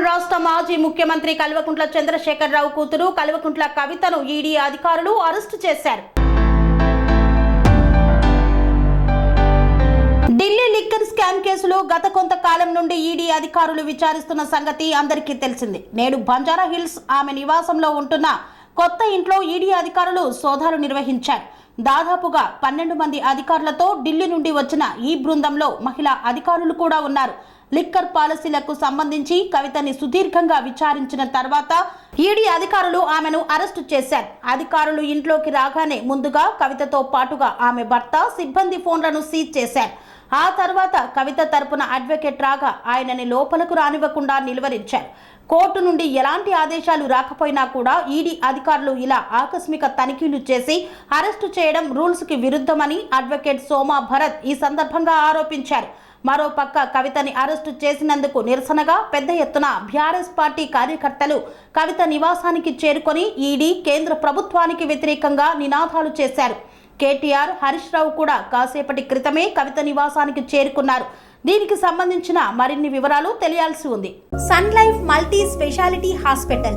తెలంగాణ రాష్ట్ర మాజీ ముఖ్యమంత్రి కల్వకుంట్ల చంద్రశేఖరరావు కూతురు కల్వకుంట్ల కవితను ఈడీ అధికారులు అరెస్టు చేశారు. ఢిల్లీ లిక్కర్ స్కామ్ కేసులో గత కొంతకాలం నుండి ఈడీ అధికారులు విచారిస్తున్న సంగతి అందరికీ తెలిసింది. నేడు బంజారా హిల్స్ ఆమె నివాసంలో ఉంటున్న కొత్త ఇంట్లో ఈడీ అధికారులు సోదాలు నిర్వహించారు. దాదాపుగా పన్నెండు మంది అధికారులతో ఢిల్లీ నుండి వచ్చిన ఈ బృందంలో మహిళా అధికారులు కూడా ఉన్నారు. లిక్కర్ పాలసీలకు సంబంధించి కవితని సుదీర్ఘంగా విచారించిన తర్వాత ఈడీ అధికారులు ఆమెను అరెస్టు చేశారు. అధికారులు ఇంట్లోకి రాగానే ముందుగా కవితతో పాటుగా ఆమె భర్త సిబ్బంది ఫోన్లను సీజ్ చేశారు. ఆ తర్వాత కవిత తరపున అడ్వకేట్ రాగా ఆయనని లోపలకు రానివ్వకుండా నిలువరించారు. కోర్టు నుండి ఎలాంటి ఆదేశాలు రాకపోయినా కూడా ఈడీ అధికారులు ఇలా ఆకస్మిక తనిఖీలు చేసి అరెస్టు చేయడం రూల్స్కి విరుద్ధమని అడ్వకేట్ సోమా భరత్ ఈ సందర్భంగా ఆరోపించారు. మరోపక్క కవితని అరెస్టు చేసినందుకు నిరసనగా పెద్ద ఎత్తున బీఆర్ఎస్ పార్టీ కార్యకర్తలు కవిత నివాసానికి చేరుకొని ఈడీ కేంద్ర ప్రభుత్వానికి వ్యతిరేకంగా నినాదాలు చేశారు. కేటీఆర్ హరీష్ రావు కూడా కాసేపటి క్రితమే కవిత నివాసానికి చేరుకున్నారు. దీనికి సంబంధించిన మరిన్ని వివరాలు తెలియాల్సి ఉంది. Sun Life multi speciality hospital